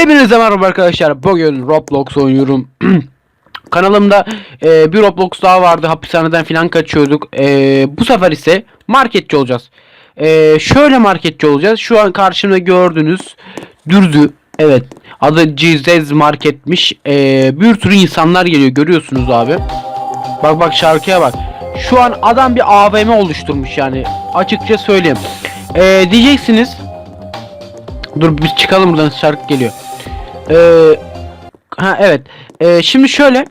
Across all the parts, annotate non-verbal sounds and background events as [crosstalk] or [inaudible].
Hepinize merhaba arkadaşlar. Bugün Roblox oynuyorum. [clears throat] Kanalımda e, bir Roblox daha vardı. Hapishaneden falan kaçıyorduk. E, bu sefer ise marketçi olacağız. E, şöyle marketçi olacağız. Şu an karşımda gördüğünüz dürdü. Evet. Adı Cizez Market'miş. E, bir sürü insanlar geliyor. Görüyorsunuz abi. Bak bak şarkıya bak. Şu an adam bir AVM oluşturmuş yani. Açıkça söyleyeyim. E, diyeceksiniz. Dur biz çıkalım buradan şarkı geliyor. Ee, ha evet. Ee, şimdi şöyle.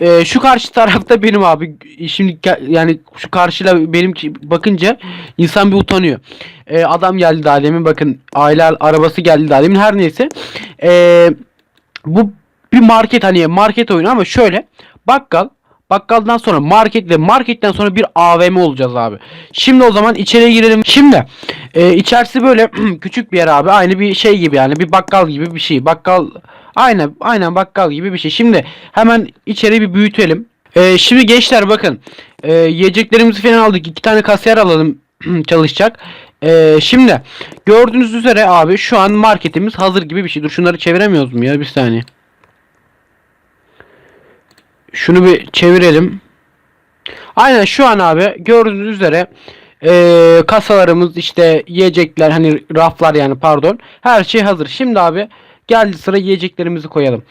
Ee, şu karşı tarafta benim abi. Şimdi yani şu karşıyla benim bakınca insan bir utanıyor. Ee, adam geldi daha demin bakın aile arabası geldi daha demin her neyse. Ee, bu bir market hani market oyunu ama şöyle bakkal Bakkaldan sonra market ve marketten sonra bir AVM olacağız abi. Şimdi o zaman içeriye girelim. Şimdi e, içerisi böyle [clears throat] küçük bir yer abi. Aynı bir şey gibi yani bir bakkal gibi bir şey. Bakkal aynen aynen bakkal gibi bir şey. Şimdi hemen içeri bir büyütelim. E, şimdi gençler bakın. E, yiyeceklerimizi falan aldık. İki tane kasiyer alalım [clears throat] çalışacak. E, şimdi gördüğünüz üzere abi şu an marketimiz hazır gibi bir şey. Dur şunları çeviremiyoruz mu ya bir saniye. Şunu bir çevirelim. Aynen şu an abi gördüğünüz üzere eee, kasalarımız işte yiyecekler hani raflar yani pardon her şey hazır. Şimdi abi geldi sıra yiyeceklerimizi koyalım.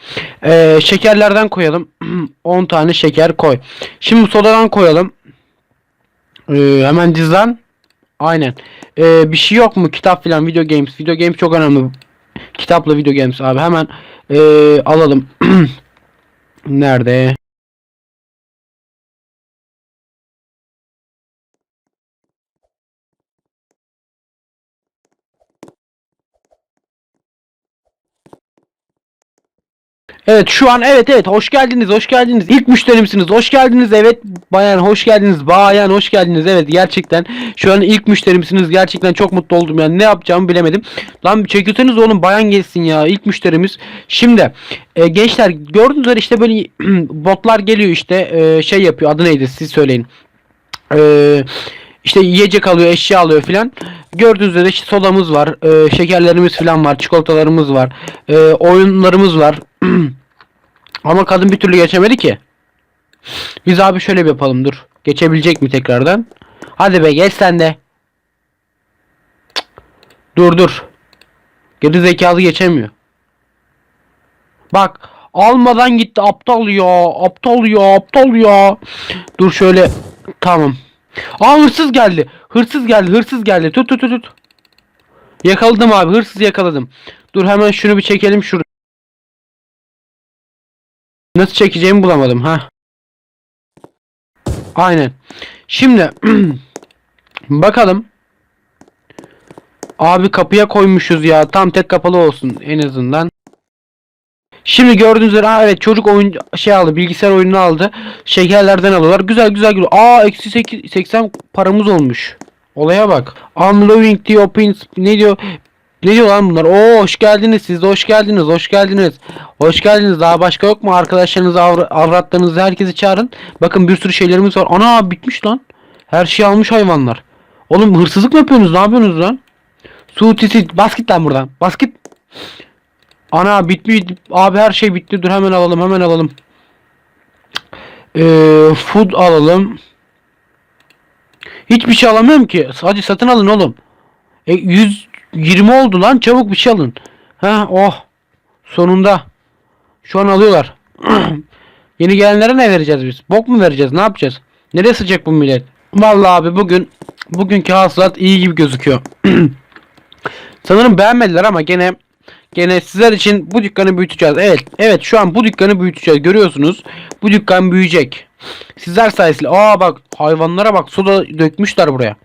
Eee, şekerlerden koyalım. [clears throat] 10 tane şeker koy. Şimdi sodadan koyalım. Eee, hemen dizden. Aynen. Eee, bir şey yok mu? Kitap filan video games. Video games çok önemli. Kitapla video games abi hemen eee, alalım. [clears throat] Nerede? Evet şu an evet evet. Hoş geldiniz hoş geldiniz. İlk müşterimsiniz. Hoş geldiniz. Evet bayan hoş geldiniz. Bayan hoş geldiniz. Evet gerçekten. Şu an ilk müşterimsiniz. Gerçekten çok mutlu oldum yani. Ne yapacağımı bilemedim. Lan çekilseniz oğlum. Bayan gelsin ya. İlk müşterimiz. Şimdi e, gençler gördüğünüz üzere işte böyle [clears throat] botlar geliyor işte e, şey yapıyor. Adı neydi? Siz söyleyin. Eee işte yiyecek alıyor, eşya alıyor filan. Gördüğünüz üzere işte sodamız var, e, şekerlerimiz filan var, çikolatalarımız var, e, oyunlarımız var. [clears throat] Ama kadın bir türlü geçemedi ki. Biz abi şöyle bir yapalım dur. Geçebilecek mi tekrardan? Hadi be geç sen de. Dur dur. Geri zekalı geçemiyor. Bak almadan gitti aptal ya aptal ya aptal ya. Dur şöyle tamam. Aa hırsız geldi. Hırsız geldi. Hırsız geldi. Tut tut tut tut. Yakaladım abi. Hırsız yakaladım. Dur hemen şunu bir çekelim şuraya. Nasıl çekeceğimi bulamadım ha. Aynen. Şimdi [clears throat] bakalım. Abi kapıya koymuşuz ya. Tam tek kapalı olsun en azından. Şimdi gördüğünüz üzere evet çocuk oyun şey aldı bilgisayar oyununu aldı. Şekerlerden alıyorlar. Güzel güzel güzel. Aa eksi 8 80 paramız olmuş. Olaya bak. I'm loving the opens ne diyor? Ne diyor lan bunlar? Oo hoş geldiniz siz de hoş geldiniz hoş geldiniz. Hoş geldiniz daha başka yok mu? Arkadaşlarınızı avr avratlarınızı herkesi çağırın. Bakın bir sürü şeylerimiz var. Ana bitmiş lan. Her şeyi almış hayvanlar. Oğlum hırsızlık mı yapıyorsunuz? Ne yapıyorsunuz lan? Su tisi bas git lan buradan. Bas git. Ana bitmiş. Abi her şey bitti. Dur hemen alalım hemen alalım. Ee, food alalım. Hiçbir şey alamıyorum ki. Hadi satın alın oğlum. E, 120 oldu lan. Çabuk bir şey alın. Ha oh. Sonunda. Şu an alıyorlar. [clears throat] Yeni gelenlere ne vereceğiz biz? Bok mu vereceğiz? Ne yapacağız? Nereye sıcak bu millet? Vallahi abi bugün bugünkü hasılat iyi gibi gözüküyor. [clears throat] Sanırım beğenmediler ama gene Gene sizler için bu dükkanı büyüteceğiz. Evet. Evet şu an bu dükkanı büyüteceğiz. Görüyorsunuz. Bu dükkan büyüyecek. Sizler sayesinde. Aa bak hayvanlara bak. Soda dökmüşler buraya.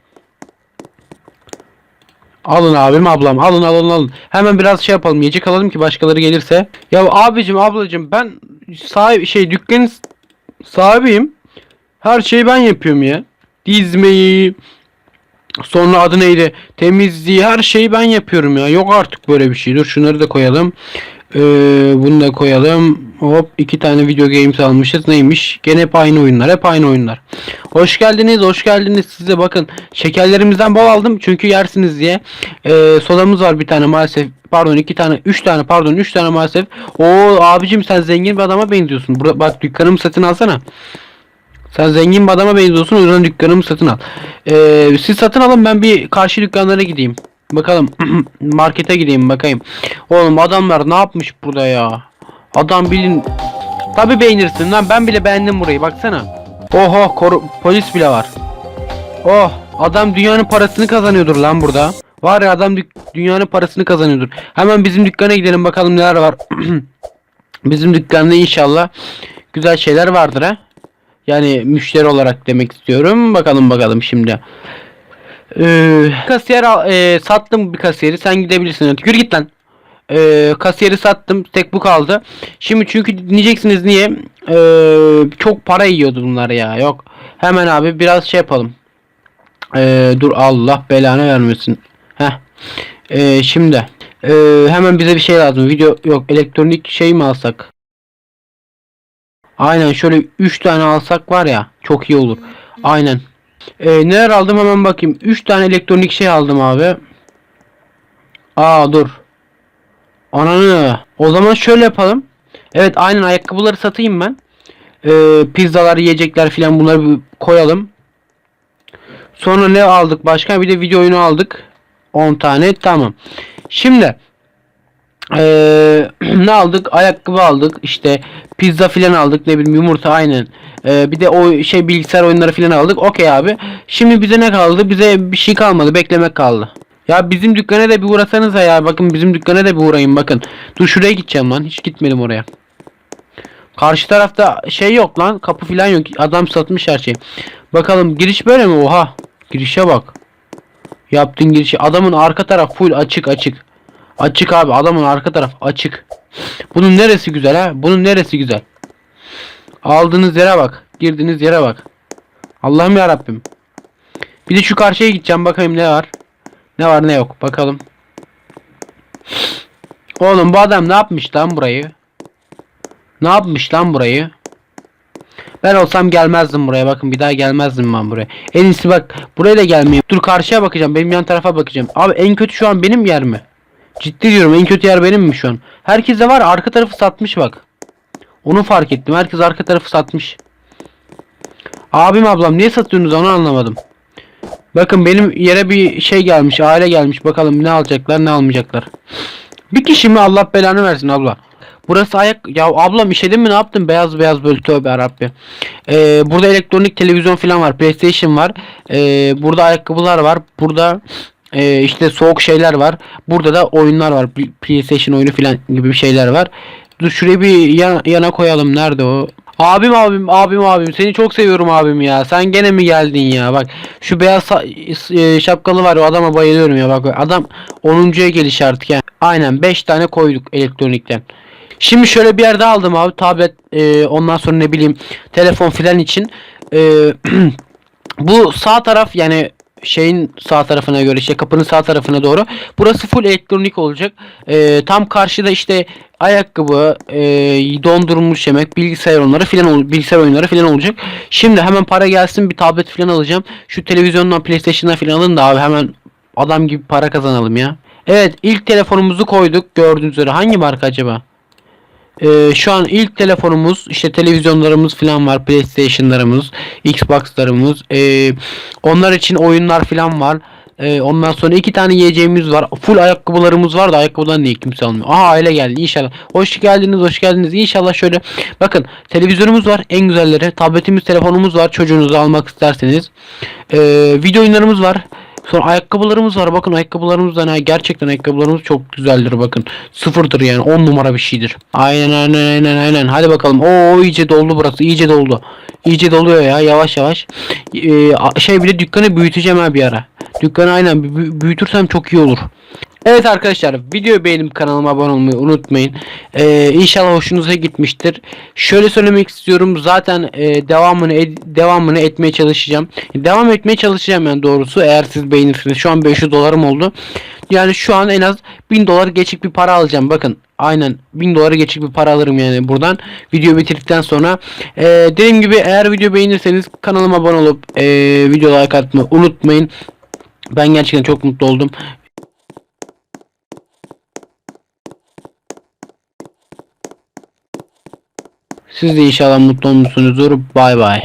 Alın abim ablam. Alın alın alın. Hemen biraz şey yapalım. Yiyecek alalım ki başkaları gelirse. Ya abicim ablacım ben sahip şey dükkanın sahibiyim. Her şeyi ben yapıyorum ya. Dizmeyi, Sonra adı neydi? Temizliği her şeyi ben yapıyorum ya. Yok artık böyle bir şey. Dur şunları da koyalım. Ee, bunu da koyalım. Hop iki tane video games almışız. Neymiş? Gene hep aynı oyunlar. Hep aynı oyunlar. Hoş geldiniz. Hoş geldiniz. Size bakın. Şekerlerimizden bol aldım. Çünkü yersiniz diye. Ee, sodamız var bir tane maalesef. Pardon iki tane. Üç tane pardon. Üç tane maalesef. Oo abicim sen zengin bir adama benziyorsun. Burada bak dükkanımı satın alsana. Sen zengin bir adama benziyorsun. O yüzden dükkanımı satın al. Ee, siz satın alın ben bir karşı dükkanlara gideyim. Bakalım [clears throat] markete gideyim bakayım. Oğlum adamlar ne yapmış burada ya? Adam bilin Tabi beğenirsin lan ben bile beğendim burayı baksana. Oho koru- polis bile var. Oh adam dünyanın parasını kazanıyordur lan burada. Var ya adam dünyanın parasını kazanıyordur. Hemen bizim dükkana gidelim bakalım neler var. [clears throat] bizim dükkanda inşallah güzel şeyler vardır ha. Yani müşteri olarak demek istiyorum. Bakalım bakalım şimdi. Ee, kasiyer al- e, sattım bir kasiyeri. Sen gidebilirsin. Yürü git lan. Ee, kasiyeri sattım. Tek bu kaldı. Şimdi çünkü diyeceksiniz niye? Ee, çok para yiyordu bunlar ya. Yok. Hemen abi biraz şey yapalım. Ee, dur Allah belanı vermesin. Heh. Ee, şimdi ee, hemen bize bir şey lazım. Video yok. Elektronik şey mi alsak? Aynen şöyle 3 tane alsak var ya çok iyi olur. Aynen. Ee, neler aldım hemen bakayım. 3 tane elektronik şey aldım abi. Aa dur. Ananı. O zaman şöyle yapalım. Evet aynen ayakkabıları satayım ben. Ee, pizzalar, yiyecekler filan bunları bir koyalım. Sonra ne aldık başka? Bir de video oyunu aldık. 10 tane. Tamam. Şimdi ee, [clears throat] ne aldık? Ayakkabı aldık. İşte pizza filan aldık. Ne bileyim yumurta aynen. Ee, bir de o şey bilgisayar oyunları filan aldık. Okey abi. Şimdi bize ne kaldı? Bize bir şey kalmadı. Beklemek kaldı. Ya bizim dükkana da bir uğrasanıza ya. Bakın bizim dükkana da bir uğrayın bakın. Dur şuraya gideceğim lan. Hiç gitmedim oraya. Karşı tarafta şey yok lan. Kapı filan yok. Adam satmış her şeyi. Bakalım giriş böyle mi? Oha. Girişe bak. Yaptığın girişi. Adamın arka taraf full açık açık. Açık abi. Adamın arka taraf açık. Bunun neresi güzel ha? Bunun neresi güzel? Aldığınız yere bak. Girdiğiniz yere bak. Allah'ım ya Rabbim. Bir de şu karşıya gideceğim bakayım ne var. Ne var ne yok bakalım. Oğlum bu adam ne yapmış lan burayı? Ne yapmış lan burayı? Ben olsam gelmezdim buraya bakın bir daha gelmezdim ben buraya. En iyisi bak buraya da gelmeyeyim. Dur karşıya bakacağım benim yan tarafa bakacağım. Abi en kötü şu an benim yer mi? Ciddi diyorum en kötü yer benim mi şu an? Herkes de var arka tarafı satmış bak. Onu fark ettim herkes arka tarafı satmış. Abim ablam niye satıyorsunuz onu anlamadım. Bakın benim yere bir şey gelmiş aile gelmiş bakalım ne alacaklar ne almayacaklar. Bir kişi mi Allah belanı versin abla. Burası ayak ya ablam işedin mi ne yaptın beyaz beyaz böyle tövbe yarabbi. Ee, burada elektronik televizyon falan var PlayStation var. Ee, burada ayakkabılar var. Burada ee, işte soğuk şeyler var. Burada da oyunlar var. Pl- PlayStation oyunu falan gibi bir şeyler var. Dur şuraya bir yana, yana koyalım. Nerede o? Abim abim abim abim seni çok seviyorum abim ya. Sen gene mi geldin ya? Bak şu beyaz e, şapkalı var o adama bayılıyorum ya. Bak adam 10.ya geliş artık yani. Aynen 5 tane koyduk elektronikten. Şimdi şöyle bir yerde aldım abi tablet e, ondan sonra ne bileyim telefon filan için. E, [clears throat] bu sağ taraf yani şeyin sağ tarafına göre işte kapının sağ tarafına doğru. Burası full elektronik olacak. Ee, tam karşıda işte ayakkabı, e, dondurulmuş yemek, bilgisayar oyunları filan bilgisayar oyunları filan olacak. Şimdi hemen para gelsin bir tablet filan alacağım. Şu televizyondan PlayStation'dan filan alın da abi hemen adam gibi para kazanalım ya. Evet ilk telefonumuzu koyduk gördüğünüz üzere. Hangi marka acaba? Ee, şu an ilk telefonumuz işte televizyonlarımız falan var PlayStation'larımız Xbox'larımız ee, onlar için oyunlar falan var. Ee, ondan sonra iki tane yiyeceğimiz var. Full ayakkabılarımız var da ayakkabıdan niye kimse almıyor? Aha aile geldi inşallah. Hoş geldiniz hoş geldiniz. İnşallah şöyle bakın televizyonumuz var en güzelleri. Tabletimiz telefonumuz var. Çocuğunuzu almak isterseniz. Ee, video oyunlarımız var Sonra ayakkabılarımız var. Bakın ayakkabılarımızdan ha, gerçekten ayakkabılarımız çok güzeldir bakın. Sıfırdır yani 10 numara bir şeydir. Aynen aynen aynen aynen. Hadi bakalım. Oo iyice doldu burası. iyice doldu. İyice doluyor ya yavaş yavaş. Ee, şey bir de dükkanı büyüteceğim ha bir ara. Dükkanı aynen bü- bü- büyütürsem çok iyi olur. Evet arkadaşlar videoyu beğenip kanalıma abone olmayı unutmayın. Ee, inşallah hoşunuza gitmiştir. Şöyle söylemek istiyorum zaten e, devamını ed- devamını etmeye çalışacağım. Devam etmeye çalışacağım yani doğrusu eğer siz beğenirseniz. Şu an 500 dolarım oldu. Yani şu an en az 1000 dolar geçik bir para alacağım. Bakın aynen 1000 dolara geçik bir para alırım yani buradan video bitirdikten sonra. Ee, dediğim gibi eğer video beğenirseniz kanalıma abone olup e, video like atmayı unutmayın. Ben gerçekten çok mutlu oldum. Siz de inşallah mutlu olmuşsunuzdur. Bay bay.